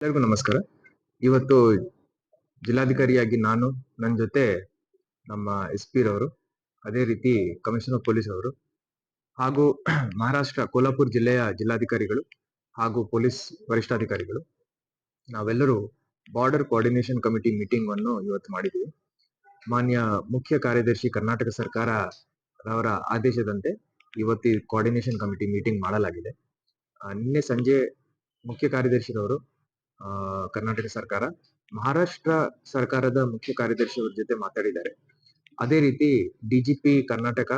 ಎಲ್ಲರಿಗೂ ನಮಸ್ಕಾರ. ಇವತ್ತು ಜಿಲ್ಲಾಧಿಕಾರಿಯಾಗಿ ನಾನು ನನ್ನ ಜೊತೆ ನಮ್ಮ ಎಸ್ ಪಿ ರವರು, ಅದೇ ರೀತಿ ಕಮಿಷನರ್ ಪೊಲೀಸ್ ಅವರು, ಹಾಗೂ ಮಹಾರಾಷ್ಟ್ರ ಕೋಲ್ಹಾಪುರ ಜಿಲ್ಲೆಯ ಜಿಲ್ಲಾಧಿಕಾರಿಗಳು ಹಾಗೂ ಪೊಲೀಸ್ ವರಿಷ್ಠಾಧಿಕಾರಿಗಳು, ನಾವೆಲ್ಲರೂ ಬಾರ್ಡರ್ ಕೋಆರ್ಡಿನೇಷನ್ ಕಮಿಟಿ ಮೀಟಿಂಗ್ ಅನ್ನು ಇವತ್ತು ಮಾಡಿದ್ದೀವಿ ಮಾನ್ಯ ಮುಖ್ಯ ಕಾರ್ಯದರ್ಶಿ ಕರ್ನಾಟಕ ಸರ್ಕಾರ ಅವರ ಆದೇಶದಂತೆ ಇವತ್ತು ಕೋಆರ್ಡಿನೇಷನ್ ಕಮಿಟಿ ಮೀಟಿಂಗ್ ಮಾಡಲಾಗಿದೆ. ನಿನ್ನೆ ಸಂಜೆ ಮುಖ್ಯ ಕಾರ್ಯದರ್ಶಿರವರು ಕರ್ನಾಟಕ ಸರ್ಕಾರ ಮಹಾರಾಷ್ಟ್ರ ಸರ್ಕಾರದ ಮುಖ್ಯ ಕಾರ್ಯದರ್ಶಿ ಅವ್ರ ಜೊತೆ ಮಾತಾಡಿದ್ದಾರೆ. ಅದೇ ರೀತಿ ಡಿಜಿಪಿ ಕರ್ನಾಟಕ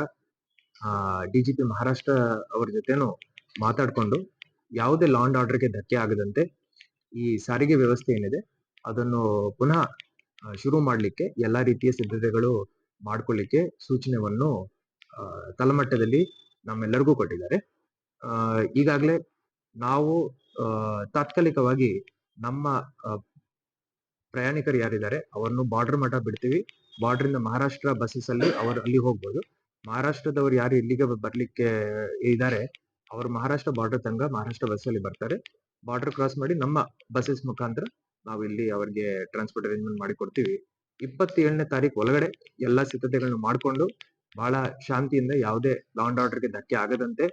ಡಿಜಿಪಿ ಮಹಾರಾಷ್ಟ್ರ ಅವರ ಜೊತೆನೂ ಮಾತಾಡ್ಕೊಂಡು ಯಾವುದೇ ಲಾ ಅಂಡ್ ಆರ್ಡರ್ಗೆ ಧಕ್ಕೆ ಆಗದಂತೆ ಈ ಸಾರಿಗೆ ವ್ಯವಸ್ಥೆ ಏನಿದೆ ಅದನ್ನು ಪುನಃ ಶುರು ಮಾಡಲಿಕ್ಕೆ ಎಲ್ಲಾ ರೀತಿಯ ಸಿದ್ಧತೆಗಳು ಮಾಡ್ಕೊಳ್ಳಿಕ್ಕೆ ಸೂಚನೆವನ್ನು ತಲಮಟ್ಟದಲ್ಲಿ ನಮ್ಮೆಲ್ಲರಿಗೂ ಕೊಟ್ಟಿದ್ದಾರೆ. ಈಗಾಗಲೇ ನಾವು ತಾತ್ಕಾಲಿಕವಾಗಿ ನಮ್ಮ ಪ್ರಯಾಣಿಕರು ಯಾರಿದ್ದಾರೆ, ಅವರನ್ನು ಬಾರ್ಡರ್ ಮಠ ಬಿಡ್ತೀವಿ. ಬಾರ್ಡರ್ ಇಂದ ಮಹಾರಾಷ್ಟ್ರ ಬಸ್ಸಸ್ ಅಲ್ಲಿ ಅವರು ಅಲ್ಲಿ ಹೋಗ್ಬೋದು. ಮಹಾರಾಷ್ಟ್ರದವರು ಯಾರು ಇಲ್ಲಿಗೆ ಬರ್ಲಿಕ್ಕೆ ಇದ್ದಾರೆ, ಅವರು ಮಹಾರಾಷ್ಟ್ರ ಬಾರ್ಡರ್ ತನಕ ಮಹಾರಾಷ್ಟ್ರ ಬಸ್ ಅಲ್ಲಿ ಬರ್ತಾರೆ. ಬಾರ್ಡರ್ ಕ್ರಾಸ್ ಮಾಡಿ ನಮ್ಮ ಬಸ್ಸಸ್ ಮುಖಾಂತರ ನಾವು ಇಲ್ಲಿ ಅವರಿಗೆ ಟ್ರಾನ್ಸ್ಪೋರ್ಟ್ ಅರೇಂಜ್ಮೆಂಟ್ ಮಾಡಿ ಕೊಡ್ತೀವಿ. ಇಪ್ಪತ್ತೇಳನೇ ತಾರೀಕು ಒಳಗಡೆ ಎಲ್ಲಾ ಸಿದ್ಧತೆಗಳನ್ನು ಮಾಡ್ಕೊಂಡು ಬಹಳ ಶಾಂತಿಯಿಂದ ಯಾವುದೇ ಲಾಂಡ್ ಆರ್ಡರ್ಗೆ ಧಕ್ಕೆ ಆಗದಂತೆ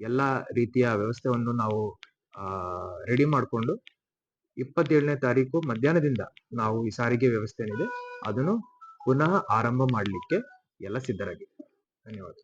ಎಲ್ಲಾ ರೀತಿಯ ವ್ಯವಸ್ಥೆಯನ್ನು ನಾವು ರೆಡಿ ಮಾಡಿಕೊಂಡು ಇಪ್ಪತ್ತೇಳನೇ ತಾರೀಕು ಮಧ್ಯಾಹ್ನದಿಂದ ನಾವು ಈ ಸಾರಿಗೆ ವ್ಯವಸ್ಥೆ ಏನಿದೆ ಅದನ್ನು ಪುನಃ ಆರಂಭ ಮಾಡಲಿಕ್ಕೆ ಎಲ್ಲ ಸಿದ್ಧರಾಗಿ ಧನ್ಯವಾದ